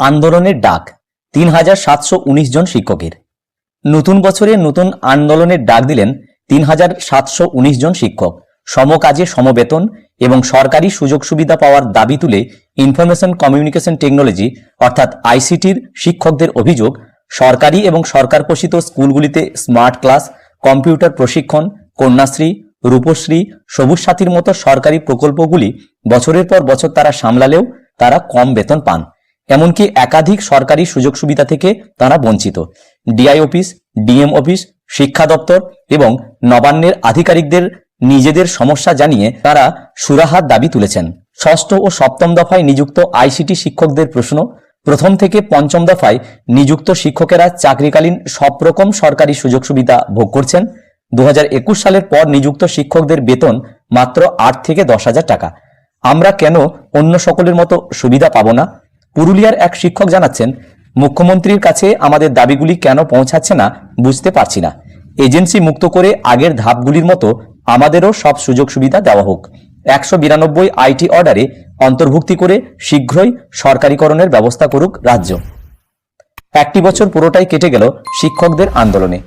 আন্দোলনের ডাক, তিন হাজার সাতশো উনিশ জন শিক্ষকের। নতুন বছরে নতুন আন্দোলনের ডাক দিলেন তিন হাজার সাতশো উনিশ জন শিক্ষক। সমকাজে সমবেতন এবং সরকারি সুযোগ সুবিধা পাওয়ার দাবি তুলে ইনফরমেশন কমিউনিকেশন টেকনোলজি অর্থাৎ আইসিটির শিক্ষকদের অভিযোগ, সরকারি এবং সরকার পোষিত স্কুলগুলিতে স্মার্ট ক্লাস, কম্পিউটার প্রশিক্ষণ, কন্যাশ্রী, রূপশ্রী, সবুজ সাথীর মতো সরকারি প্রকল্পগুলি বছরের পর বছর তারা সামলালেও তারা কম বেতন পান। এমনকি একাধিক সরকারি সুযোগ সুবিধা থেকে তারা বঞ্চিত। ডিআই অফিস, ডিএম অফিস, শিক্ষা দপ্তর এবং নবান্নের আধিকারিকদের নিজেদের সমস্যা জানিয়ে তারা সুরাহার দাবি তুলেছেন। ষষ্ঠ ও সপ্তম দফায় নিযুক্ত আইসিটি শিক্ষকদের প্রশ্ন, প্রথম থেকে পঞ্চম দফায় নিযুক্ত শিক্ষকেরা চাকরিকালীন সব রকম সরকারি সুযোগ সুবিধা ভোগ করছেন। দু হাজার একুশ সালের পর নিযুক্ত শিক্ষকদের বেতন মাত্র আট থেকে দশ হাজার টাকা। আমরা কেন অন্য সকলের মতো সুবিধা পাবো না? পুরুলিয়ার এক শিক্ষক জানাচ্ছেন, মুখ্যমন্ত্রীর কাছে আমাদের দাবিগুলি কেন পৌঁছাচ্ছে না বুঝতে পারছি না। এজেন্সি মুক্ত করে আগের ধাপগুলির মতো আমাদেরও সব সুযোগ সুবিধা দেওয়া হোক। একশো বিরানব্বই আইটি অর্ডারে অন্তর্ভুক্তি করে শীঘ্রই সরকারিকরণের ব্যবস্থা করুক রাজ্য। একটি বছর পুরোটাই কেটে গেল শিক্ষকদের আন্দোলনে।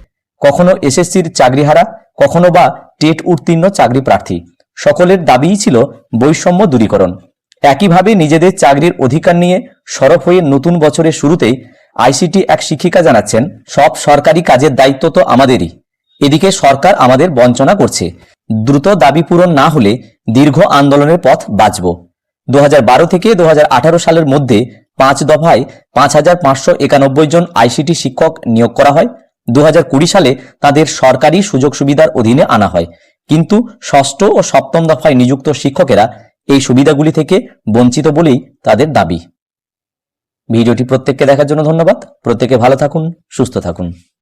কখনো এসএসসির চাকরিহারা, কখনো বা টেট উত্তীর্ণ চাকরি প্রার্থী। সকলের দাবিই ছিল বৈষম্য দূরীকরণ। একইভাবে নিজেদের চাকরির অধিকার নিয়ে সরব হয়ে নতুন বছরের শুরুতেই আইসিটি এক শিক্ষিকা জানাচ্ছেন, সব সরকারি কাজের দায়িত্ব তো আমাদেরই। এদিকে সরকার আমাদের বঞ্চনা করছে। দ্রুত দাবি পূরণ না হলে দীর্ঘ আন্দোলনের পথ বাঁচব। দু হাজার বারো থেকে দু হাজার আঠারো সালের মধ্যে পাঁচ দফায় পাঁচ হাজার পাঁচশো একানব্বই জন আইসিটি শিক্ষক নিয়োগ করা হয়। দু হাজার কুড়ি সালে তাদের সরকারি সুযোগ সুবিধার অধীনে আনা হয়। কিন্তু ষষ্ঠ ও সপ্তম দফায় নিযুক্ত শিক্ষকেরা এই সুবিধাগুলি থেকে বঞ্চিত বলেই তাদের দাবি। ভিডিওটি প্রত্যেককে দেখার জন্য ধন্যবাদ। প্রত্যেকে ভালো থাকুন, সুস্থ থাকুন।